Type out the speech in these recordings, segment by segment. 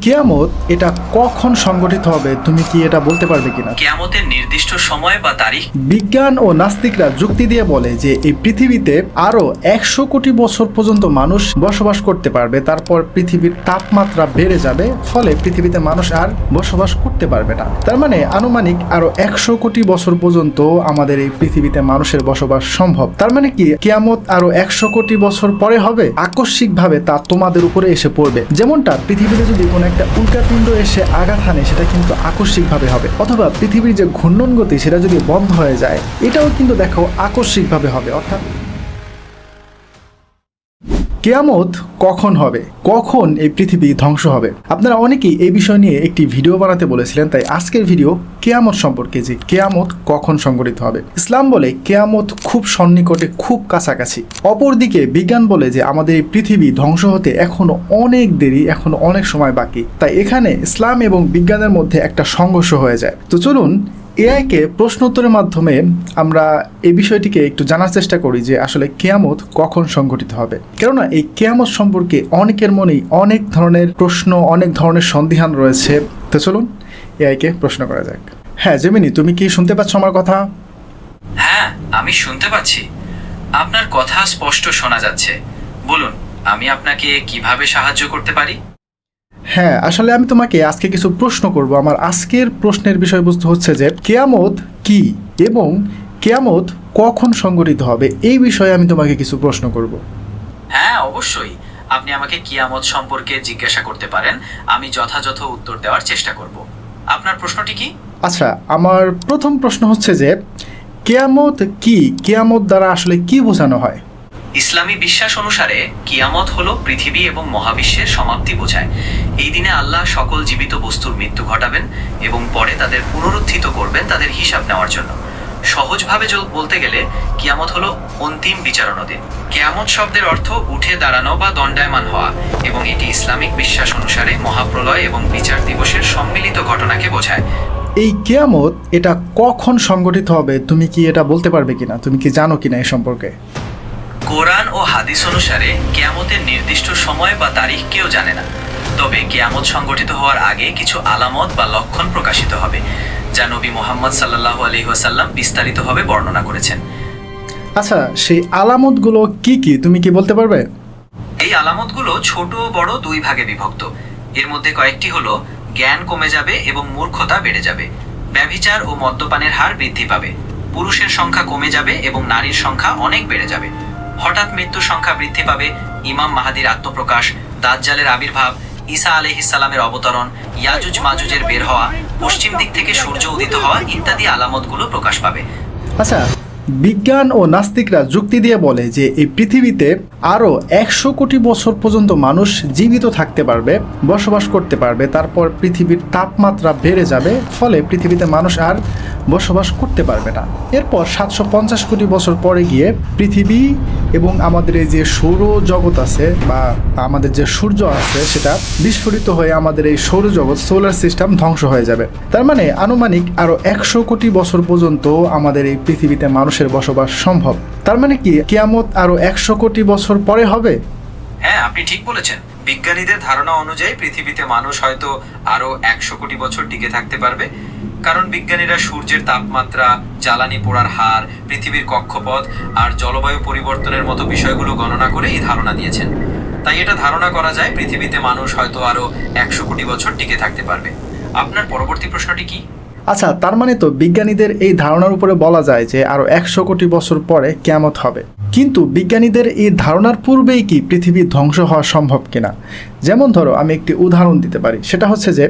কেয়ামত এটা কখন সংগঠিত হবে তুমি কি এটা বলতে পারবে কিনা? কেয়ামতের নির্দিষ্ট সময় বা তারিখ? বিজ্ঞান ও নাস্তিকরা যুক্তি দিয়ে বলে যে এই পৃথিবীতে আরও একশো কোটি বছর পর্যন্ত মানুষ বসবাস করতে পারবে তারপর পৃথিবীর তাপমাত্রা বেড়ে যাবে ফলে পৃথিবীতে মানুষ আর বসবাস করতে পারবে না। তার মানে আনুমানিক আরও একশো কোটি বছর পর্যন্ত আমাদের এই পৃথিবীতে মানুষের বসবাস সম্ভব। তার মানে কি কেয়ামত আরও একশো কোটি বছর পরে হবে? আকস্মিকভাবে তা তোমাদের উপরে এসে পড়বে। যেমনটা পৃথিবীতে যদি কোনো একটা উল্কাপিণ্ড এসে আঘাত হানে, সেটা কিন্তু আকস্মিকভাবে হবে। অথবা পৃথিবীর যে ঘূর্ণন গতি সেটা যদি বন্ধ হয়ে যায়, এটাও কিন্তু দেখো আকস্মিকভাবে হবে, অর্থাৎ কেয়ামত কখন হবে? কখন এই পৃথিবী ধ্বংস হবে? আপনারা অনেকেই এই বিষয় নিয়ে একটি ভিডিও বানাতে বলেছিলেন, তাই আজকের ভিডিও কেয়ামত সম্পর্কে যে কেয়ামত কখন সংগঠিত হবে। ইসলাম বলে কেয়ামত খুব সন্নিকটে, খুব কাছাকাছি। অপরদিকে বিজ্ঞান বলে যে আমাদের এই পৃথিবী ধ্বংস হতে এখনও অনেক দেরি, এখনও অনেক সময় বাকি। তাই এখানে ইসলাম এবং বিজ্ঞানের মধ্যে একটা সংঘর্ষ হয়ে যায়। তো চলুন এআইকে প্রশ্ন উত্তরের মাধ্যমে আমরা এই বিষয়টিকে একটু জানার চেষ্টা করি যে আসলে কেয়ামত কখন সংঘটিত হবে। কেননা এই কেয়ামত সম্পর্কে অনেকের মনেই অনেক ধরনের প্রশ্ন, অনেক ধরনের সন্দিহান রয়েছে। তো চলুন, এআইকে প্রশ্ন করা যাক। হ্যাঁ জেমিনি, তুমি কি শুনতে পাচ্ছ আমার কথা? হ্যাঁ আমি শুনতে পাচ্ছি। আপনার কথা স্পষ্ট শোনা যাচ্ছে। বলুন, আমি আপনাকে কীভাবে সাহায্য করতে পারি? হ্যাঁ আসলে আমি তোমাকে আজকে কিছু প্রশ্ন করব। আমার আজকের প্রশ্নের বিষয়বস্তু হচ্ছে যে কেয়ামত কি এবং কেয়ামত কখন সংগঠিত হবে? এই বিষয়ে আমি তোমাকে কিছু প্রশ্ন করব। হ্যাঁ অবশ্যই। আপনি আমাকে কিয়ামত সম্পর্কে জিজ্ঞাসা করতে পারেন। আমি যথাযথ উত্তর দেওয়ার চেষ্টা করব। আপনার প্রশ্নটি কি? আচ্ছা আমার প্রথম প্রশ্ন হচ্ছে যে কেয়ামত কি? কেয়ামত দ্বারা আসলে কি বোঝানো হয়? ইসলামী বিশ্বাস অনুসারে কিয়ামত হলো পৃথিবী এবং মহাবিশ্বের সমাপ্তি বোঝায়। এই দিনে আল্লাহ সকল জীবিত বস্তুর মৃত্যু ঘটাবেন এবং পরে তাদের পুনরুত্থিত করবেন তাদের হিসাব নেওয়ার জন্য। সহজভাবে বলতে গেলে, কিয়ামত হলো অন্তিম বিচারণ দিন। কেয়ামত শব্দের অর্থ উঠে দাঁড়ানো বা দণ্ডায়মান হওয়া এবং এটি ইসলামিক বিশ্বাস অনুসারে মহাপ্রলয় এবং বিচার দিবসের সম্মিলিত ঘটনাকে বোঝায়। এই কেয়ামত এটা কখন সংগঠিত হবে, তুমি কি এটা বলতে পারবে কিনা? তুমি কি জানো কিনা এই সম্পর্কে? কোরআন ও হাদিস অনুসারে কেয়ামতের নির্দিষ্ট সময় বা তারিখ কেউ জানে না। তবে কেয়ামত সংগঠিত হওয়ার আগে কিছু আলামত বা লক্ষণ প্রকাশিত হবে যা নবী মোহাম্মদ সাল্লাহ আলী ওয়াসাল্লাম বিস্তারিতভাবে বর্ণনা করেছেন। আচ্ছা সেই আলামতগুলো কি কি? তুমি কি বলতে পারবে? এই আলামতগুলো ছোট বড় দুই ভাগে বিভক্ত। এর মধ্যে কয়েকটি হলো জ্ঞান কমে যাবে এবং মূর্খতা বেড়ে যাবে। ব্যভিচার ও মদ্যপানের হার বৃদ্ধি পাবে। পুরুষের সংখ্যা কমে যাবে এবং নারীর সংখ্যা অনেক বেড়ে যাবে। হঠাৎ মৃত্যুর সংখ্যা বৃদ্ধি পাবে ইমাম মাহাদির আত্মপ্রকাশ, দাজ্জালের আবির্ভাব, ঈসা আলহিসাল্লামের অবতরণ, ইয়াজুজ মাজুজের বের হওয়া, পশ্চিম দিক থেকে সূর্য উদিত হওয়া ইত্যাদি আলামতগুলো প্রকাশ পাবে। আচ্ছা বিজ্ঞান ও নাস্তিকরা যুক্তি দিয়ে বলে যে এই পৃথিবীতে আরও একশো কোটি বছর পর্যন্ত মানুষ জীবিত থাকতে পারবে, বসবাস করতে পারবে, তারপর পৃথিবীর তাপমাত্রা বেড়ে যাবে, ফলে পৃথিবীতে মানুষ আর বসবাস করতে পারবে না। এরপর সাতশো পঞ্চাশ কোটি বছর পরে গিয়ে পৃথিবী এবং আমাদের এই যে সৌর জগৎ আছে বা আমাদের যে সূর্য আছে, সেটা বিস্ফোরিত হয়ে আমাদের এই সৌরজগৎ, সোলার সিস্টেম ধ্বংস হয়ে যাবে। তার মানে আনুমানিক আরও একশো কোটি বছর পর্যন্ত আমাদের এই পৃথিবীতে মানুষের বসবাস সম্ভব। তার মানে কি, কিয়ামত আরও একশো কোটি বছর পরে হবে? হ্যাঁ আপনি ঠিক বলেছেন। বিজ্ঞানীদের ধারণা অনুযায়ী পৃথিবীতে মানুষ হয়তো আরও একশো কোটি বছর টিকে থাকতে পারবে। কারণ বিজ্ঞানীরা সূর্যের তাপমাত্রা, জ্বালানি পোড়ার হার, পৃথিবীর কক্ষপথ আর জলবায়ু পরিবর্তনের মতো বিষয়গুলো গণনা করে এই ধারণা দিয়েছেন। তাই এটা ধারণা করা যায়, পৃথিবীতে মানুষ হয়তো আরও একশো কোটি বছর টিকে থাকতে পারবে। আপনার পরবর্তী প্রশ্নটি কি? আচ্ছা তার মানে তো বিজ্ঞানীদের এই ধারণার উপরে বলা যায় যে আরও একশো কোটি বছর পরে কেমত হবে। কিন্তু বিজ্ঞানীদের এই ধারণার পূর্বেই কি পৃথিবী ধ্বংস হওয়া সম্ভব কিনা? যেমন ধরো, আমি একটি উদাহরণ দিতে পারি। সেটা হচ্ছে যে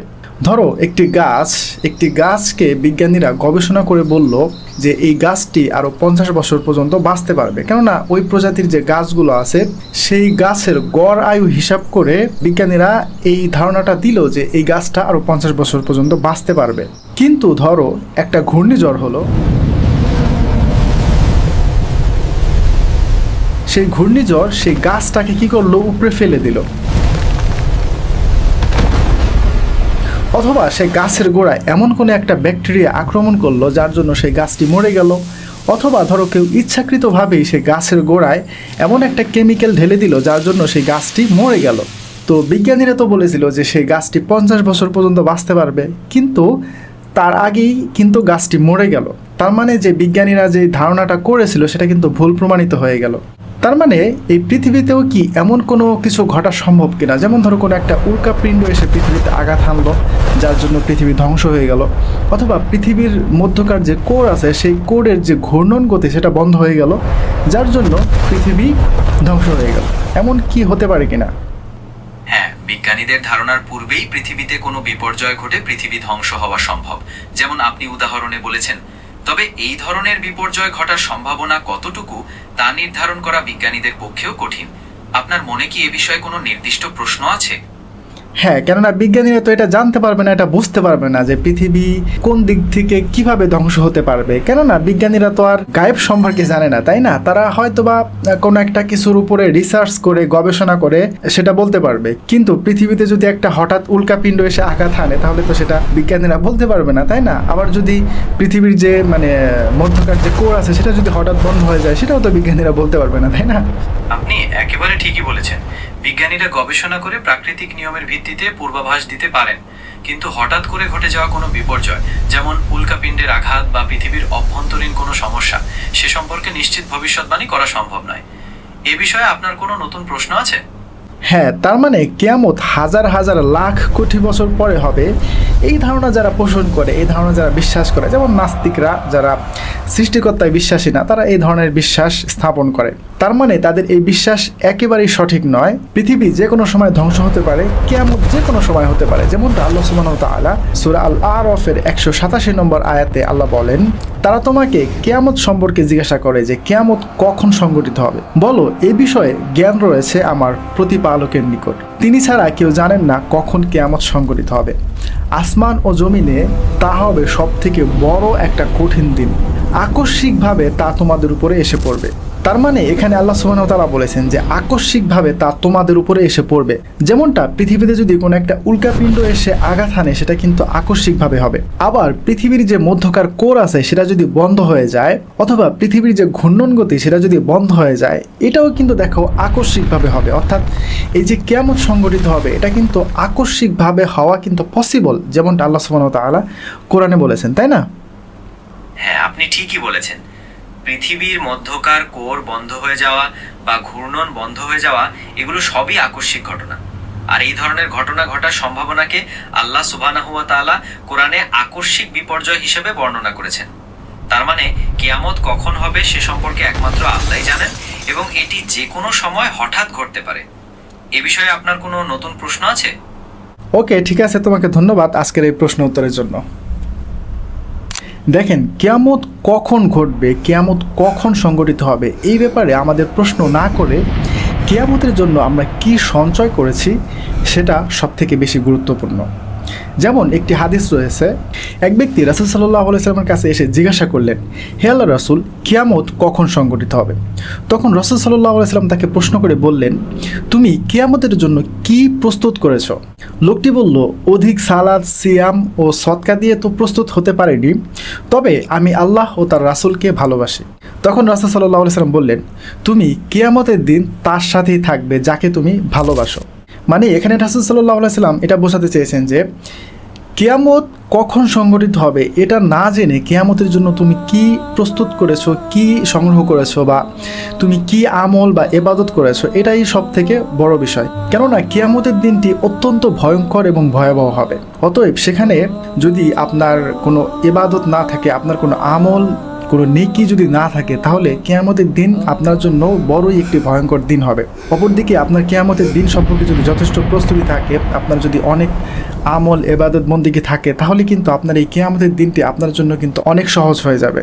ধরো, একটি গাছ, একটি গাছকে বিজ্ঞানীরা গবেষণা করে বলল যে এই গাছটি আরও পঞ্চাশ বছর পর্যন্ত বাঁচতে পারবে। কেননা, ওই প্রজাতির যে গাছগুলো আছে, সেই গাছের গড় আয়ু হিসাব করে বিজ্ঞানীরা এই ধারণাটা দিল যে এই গাছটা আরও পঞ্চাশ বছর পর্যন্ত বাঁচতে পারবে। কিন্তু ধরো, একটা ঘূর্ণিঝড় হলো। সেই ঘূর্ণিঝড় সেই গাছটাকে কি করল? উপরে ফেলে দিল। অথবা সেই গাছের গোড়ায় এমন কোনো একটা ব্যাকটেরিয়া আক্রমণ করল যার জন্য সেই গাছটি মরে গেল। অথবা ধরো কেউ ইচ্ছাকৃতভাবেই সেই গাছের গোড়ায় এমন একটা কেমিক্যাল ঢেলে দিল যার জন্য সেই গাছটি মরে গেল। তো বিজ্ঞানীরা তো বলেছিল যে সেই গাছটি পঞ্চাশ বছর পর্যন্ত বাঁচতে পারবে। কিন্তু তার আগেই কিন্তু গাছটি মরে গেল। তার মানে যে বিজ্ঞানীরা যে ধারণাটা করেছিল সেটা কিন্তু ভুল প্রমাণিত হয়ে গেল। তার মানে এই পৃথিবীতেও কি এমন কোনো কিছু ঘটা সম্ভব কিনা? যেমন ধরো কোনো একটা উল্কাপিণ্ড এসে পৃথিবীতে আঘাত হানলো, যার জন্য পৃথিবী ধ্বংস হয়ে গেল। অথবা পৃথিবীর মধ্যকার যে কোর আছে, সেই কোরের যে ঘূর্ণন গতি, সেটা বন্ধ হয়ে গেল, যার জন্য পৃথিবী ধ্বংস হয়ে গেল। এমন কি হতে পারে কিনা? হ্যাঁ বিজ্ঞানীদের ধারণার পূর্বেই পৃথিবীতে কোনো বিপর্যয় ঘটে পৃথিবী ধ্বংস হওয়া সম্ভব। যেমন আপনি উদাহরণে বলেছেন তবে এই ধরনের বিপর্যয় ঘটার সম্ভাবনা কতটুকু, তা নির্ধারণ করা বিজ্ঞানীদের পক্ষেও কঠিন। আপনার মনে কি এ বিষয়ে কোনো নির্দিষ্ট প্রশ্ন আছে? হ্যাঁ কেননা বিজ্ঞানীরা তো এটা জানতে পারবে না, এটা বুঝতে পারবে না যে পৃথিবী কোন দিক থেকে কীভাবে ধ্বংস হতে পারবে। কেননা বিজ্ঞানীরা তো আর গায়েব সম্পর্কে জানে না, তাই না? তারা হয়তো বা কোনো একটা কিছুর উপরে রিসার্চ করে, গবেষণা করে সেটা বলতে পারবে। কিন্তু পৃথিবীতে যদি একটা হঠাৎ উল্কাপিণ্ড এসে আঘাত হানে, তাহলে তো সেটা বিজ্ঞানীরা বলতে পারবে না, তাই না? আবার যদি পৃথিবীর যে মানে মধ্যকার যে কোর আছে, সেটা যদি হঠাৎ বন্ধ হয়ে যায়, সেটাও তো বিজ্ঞানীরা বলতে পারবে না, তাই না? আপনি একেবারে ঠিকই বলেছেন। বিজ্ঞানীরা গবেষণা করে প্রাকৃতিক নিয়মের ভিত্তিতে পূর্বাভাস দিতে পারেন। কিন্তু হঠাৎ করে ঘটে যাওয়া কোনো বিপর্যয়, যেমন উল্কাপিণ্ডের আঘাত বা পৃথিবীর অভ্যন্তরীণ কোনো সমস্যা, সে সম্পর্কে নিশ্চিত ভবিষ্যৎবাণী করা সম্ভব নয়। এ বিষয়ে আপনার কোনো নতুন প্রশ্ন আছে? হ্যাঁ তার মানে কেয়ামত হাজার হাজার লাখ কোটি বছর পরে হবে। এই ধারণা যারা পোষণ করে, এই ধারণা যারা বিশ্বাস করে, যেমন নাস্তিকরা যারা সৃষ্টিকর্তায় বিশ্বাসী না, তারা এই ধরনের বিশ্বাস স্থাপন করে। তার মানে তাদের এই বিশ্বাস একেবারেই সঠিক নয়। পৃথিবী যে কোনো সময় ধ্বংস হতে পারে, কেয়ামত যে কোনো সময় হতে পারে। যেমনটা আল্লাহ সুবাহ তালা সুরা আল আরফের একশো সাতাশি নম্বর আয়াতে আল্লাহ বলেন, তারা তোমাকে কেয়ামত সম্পর্কে জিজ্ঞাসা করে যে কেয়ামত কখন সংগঠিত হবে। বলো এই বিষয়ে জ্ঞান রয়েছে আমার প্রতিপালকের নিকট। তিনি ছাড়া কেউ জানেন না কখন কেয়ামত সংগঠিত হবে। আসমান ও জমিনে তা হবে সব থেকে বড় একটা কঠিন দিন। আকস্মিকভাবে তা তোমাদের উপরে এসে পড়বে। তার মানে এখানে আল্লাহ সুবাহ তালা বলেছেন যে আকস্মিকভাবে তা তোমাদের উপরে এসে পড়বে। যেমনটা পৃথিবীতে যদি কোনো একটা উল্কাপিণ্ড এসে আঘাত হানে, সেটা কিন্তু আকস্মিকভাবে হবে। আবার পৃথিবীর যে মধ্যকার কোর আছে, সেটা যদি বন্ধ হয়ে যায়, অথবা পৃথিবীর যে ঘূর্ণন গতি, সেটা যদি বন্ধ হয়ে যায়, এটাও কিন্তু দেখো আকস্মিকভাবে হবে। অর্থাৎ এই যে কেমন সংগঠিত হবে, এটা কিন্তু আকস্মিকভাবে হওয়া কিন্তু পসিবল যেমনটা আল্লাহ সুবাহ তালা কোরআনে বলেছেন, তাই না? হ্যাঁ আপনি ঠিকই বলেছেন। পৃথিবীর মধ্যকার কোর বন্ধ হয়ে যাওয়া বা ঘূর্ণন বন্ধ হয়ে যাওয়া, এগুলো সবই আকস্মিক ঘটনা। আর এই ধরনের ঘটনা ঘটার সম্ভাবনাকে আল্লাহ সুবানাহুয়া কোরআনে আকস্মিক বিপর্যয় হিসেবে বর্ণনা করেছেন। তার মানে কেয়ামত কখন হবে সে সম্পর্কে একমাত্র আল্লাহই জানেন এবং এটি যে কোনো সময় হঠাৎ ঘটতে পারে। এ বিষয়ে আপনার কোনো নতুন প্রশ্ন আছে? ওকে, ঠিক আছে, তোমাকে ধন্যবাদ আজকের এই প্রশ্ন উত্তরের জন্য। দেখেন, কেয়ামত কখন ঘটবে, কেয়ামত কখন সংগঠিত হবে, এই ব্যাপারে আমাদের প্রশ্ন না করে কেয়ামতের জন্য আমরা কি সঞ্চয় করেছি, সেটা সবথেকে বেশি গুরুত্বপূর্ণ। যেমন একটি হাদিস রয়েছে, এক ব্যক্তি রাসুল সাল্লাহ আলাইস্লামের কাছে এসে জিজ্ঞাসা করলেন, হে আল্লাহ রাসুল, কিয়ামত কখন সংগঠিত হবে? তখন রসুল সাল্লাহ আলাইস্লাম তাকে প্রশ্ন করে বললেন, তুমি কিয়ামতের জন্য কি প্রস্তুত করেছ? লোকটি বলল, অধিক সালাদ, সিয়াম ও সৎকা দিয়ে তো প্রস্তুত হতে পারেনি, তবে আমি আল্লাহ ও তার রাসুলকে ভালোবাসি। তখন রাসুল সাল্লাহ আলাইস্লাম বললেন, তুমি কিয়ামতের দিন তার সাথেই থাকবে যাকে তুমি ভালোবাসো। মানে এখানে রাসুল সাল্লাহ আলাইসাল্লাম এটা বোঝাতে চেয়েছেন যে কেয়ামত কখন সংগঠিত হবে এটা না জেনে কেয়ামতের জন্য তুমি কি প্রস্তুত করেছ, কি সংগ্রহ করেছ বা তুমি কি আমল বা এবাদত করেছ, এটাই সব থেকে বড় বিষয়। কেননা কেয়ামতের দিনটি অত্যন্ত ভয়ঙ্কর এবং ভয়াবহ হবে। অতএব সেখানে যদি আপনার কোনো এবাদত না থাকে, আপনার কোনো আমল কোনো নেকি যদি না থাকে, তাহলে কেয়ামতের দিন আপনার জন্য বড়ই একটি ভয়ঙ্কর দিন হবে। অপরদিকে আপনার কেয়ামতের দিন সম্পর্কে যদি যথেষ্ট প্রস্তুতি থাকে, আপনার যদি অনেক আমল, এবাদত বন্দিকে থাকে, তাহলে কিন্তু আপনার এই কেয়ামতের দিনটি আপনার জন্য কিন্তু অনেক সহজ হয়ে যাবে।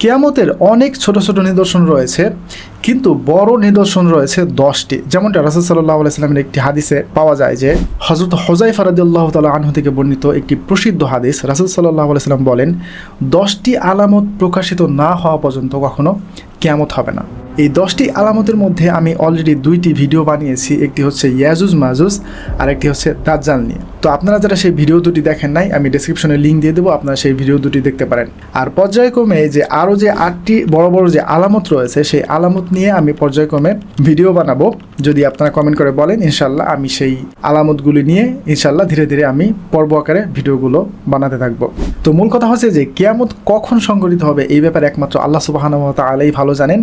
কেয়ামতের অনেক ছোট ছোট নিদর্শন রয়েছে, কিন্তু বড় নিদর্শন রয়েছে দশটি। যেমনটা রাসুল সাল্লাহ আলাইস্লামের একটি হাদিসে পাওয়া যায় যে হজরত হজাই ফারাদুল্লাহ তালা আনহু থেকে বর্ণিত একটি প্রসিদ্ধ হাদিস রাসুল সাল্লাহ আলাইস্লাম বলেন, দশটি আলামত প্রকাশিত না হওয়া পর্যন্ত কখনো কেয়ামত হবে না। এই দশটি আলামতের মধ্যে আমি অলরেডি দুইটি ভিডিও বানিয়েছি, একটি হচ্ছে ইয়াজুজ মাজুজ আর একটি হচ্ছে দাজ্জাল নিয়ে। তো আপনারা যারা সেই ভিডিও দুটি দেখেন নাই, আমি ডিসক্রিপশনে লিঙ্ক দিয়ে দেবো, আপনারা সেই ভিডিও দুটি দেখতে পারেন। আর পর্যায়ক্রমে যে আরও যে আটটি বড় বড় যে আলামত রয়েছে, সেই আলামত নিয়ে আমি পর্যায়ক্রমে ভিডিও বানাবো। যদি আপনারা কমেন্ট করে বলেন ইনশাল্লাহ আমি সেই আলামতগুলি নিয়ে ইনশাল্লাহ ধীরে ধীরে আমি পর্ব আকারে ভিডিওগুলো বানাতে থাকব। তো মূল কথা হচ্ছে যে, কেয়ামত কখন সংগঠিত হবে এই ব্যাপারে একমাত্র আল্লাহ সুবাহানুমত আলাই ভালো জানেন।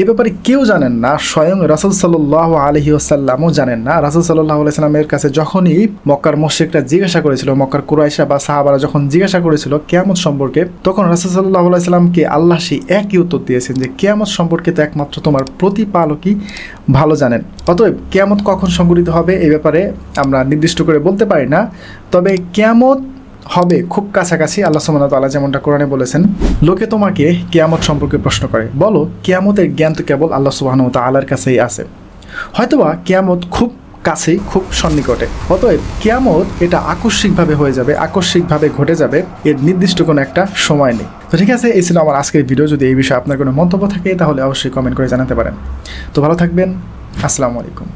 এই ব্যাপারে কেউ জানেন না, স্বয়ং রাসুল সাল্লাহ আলহি আসাল্লামও জানেন না। রাসুল সাল্লাহ আলাইসাল্লামের কাছে যখনই মক্কার মোশেকরা জিজ্ঞাসা করেছিল মক্কার কুরাইশা বা সাহাবারা যখন জিজ্ঞাসা করেছিল কেয়ামত সম্পর্কে, তখন রাসুল সাল্লাহ আলাইসাল্লামকে আল্লাহ সেই একই উত্তর দিয়েছেন যে কেয়ামত সম্পর্কে তো একমাত্র তোমার প্রতিপালকই ভালো জানেন। অতএব কেয়ামত কখন সংগঠিত হবে এই ব্যাপারে আমরা নির্দিষ্ট করে বলতে পারি না, তবে কেয়ামত হবে খুব কাছাকাছি। আল্লাহ ওয়া তাআলা যেমনটা কোরআনে বলেছেন, লোকে তোমাকে কেয়ামত সম্পর্কে প্রশ্ন করে। বলো, কেয়ামতের জ্ঞান তো কেবল আল্লাহ ওয়া তাআলার কাছেই আছে। হয়তোবা কেয়ামত খুব কাছেই, খুব সন্নিকটে। অতএব কেয়ামত এটা আকস্মিকভাবে হয়ে যাবে, আকস্মিকভাবে ঘটে যাবে, এর নির্দিষ্ট কোনো একটা সময় নেই। তো ঠিক আছে, এই ছিল আমার আজকের ভিডিও যদি এই বিষয়ে আপনার কোনো মন্তব্য থাকে, তাহলে অবশ্যই কমেন্ট করে জানাতে পারেন। তো ভালো থাকবেন, আসসালামু আলাইকুম।